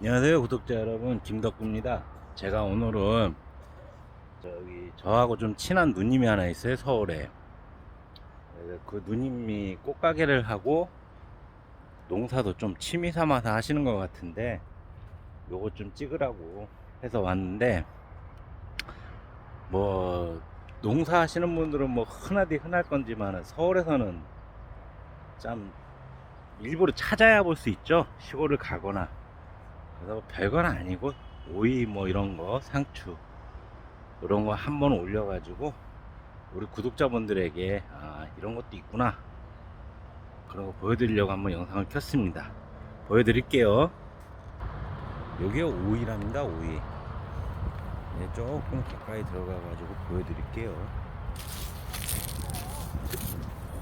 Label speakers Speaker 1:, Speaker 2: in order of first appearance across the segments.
Speaker 1: 안녕하세요 구독자 여러분. 김덕구입니다. 제가 오늘은 저기 저하고 좀 친한 누님이 하나 있어요 서울에. 그 누님이 꽃가게를 하고 농사도 좀 취미 삼아서 하시는 것 같은데 요거 좀 찍으라고 해서 왔는데 뭐 농사 하시는 분들은 뭐 흔하디 흔할 건지만은 서울에서는 참 일부러 찾아야 볼 수 있죠 시골을 가거나 그래서 뭐 별건 아니고 오이 뭐 이런 거 상추 이런 거 한 번 올려가지고 우리 구독자분들에게 아 이런 것도 있구나. 그런 거 보여드리려고 한번 영상을 켰습니다. 보여드릴게요. 여기가 오이랍니다 오이. 네, 조금 가까이 들어가가지고 보여드릴게요.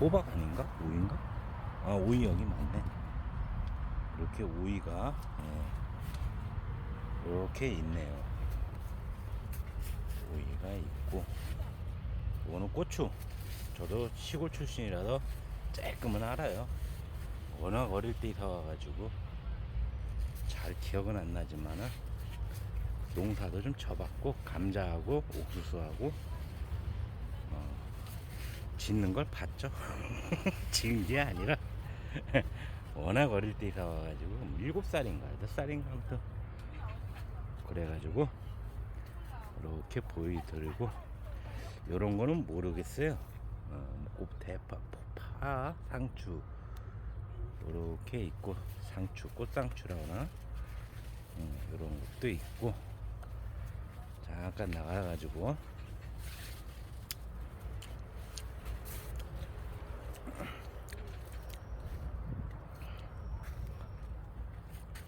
Speaker 1: 호박 아닌가? 오이인가? 아 오이 여기 맞네. 이렇게 오이가 예, 이렇게 있네요. 오이가 있고. 이거는 고추. 저도 시골 출신이라서 조금은 알아요. 워낙 어릴 때 이사 와가지고 잘 기억은 안 나지만은 농사도 좀 접었고 감자하고 옥수수하고 어, 짓는 걸 봤죠. 지은 게 아니라. 워낙 어릴 때 이사 와가지고 일곱 살인가 여덟 살인가 아무튼 그래가지고 이렇게 보여드리고 요런 거는 모르겠어요. 어, 뭐 대파, 파, 상추 이렇게 있고 상추, 꽃상추라거나? 음, 이런 것도 있고 잠깐 나가가지고.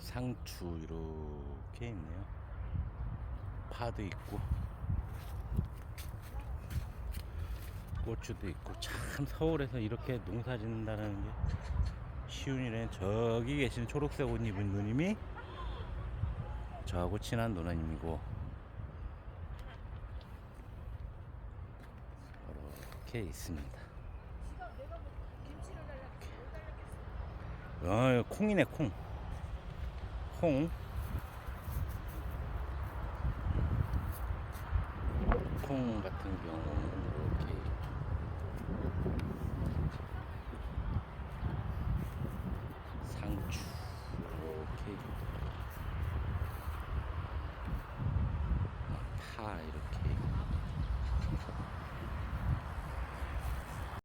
Speaker 1: 상추 이렇게 있네요. 파도 있고 고추도 있고 참 서울에서 이렇게 농사 짓는다는 게 쉬운 일에 저기 계신 초록색 옷 입은 누님이 저하고 친한 누나님이고 이렇게 있습니다. 어, 콩이네 콩. 콩. 콩 같은 경우는 이렇게 상추 이렇게 아, 파 이렇게.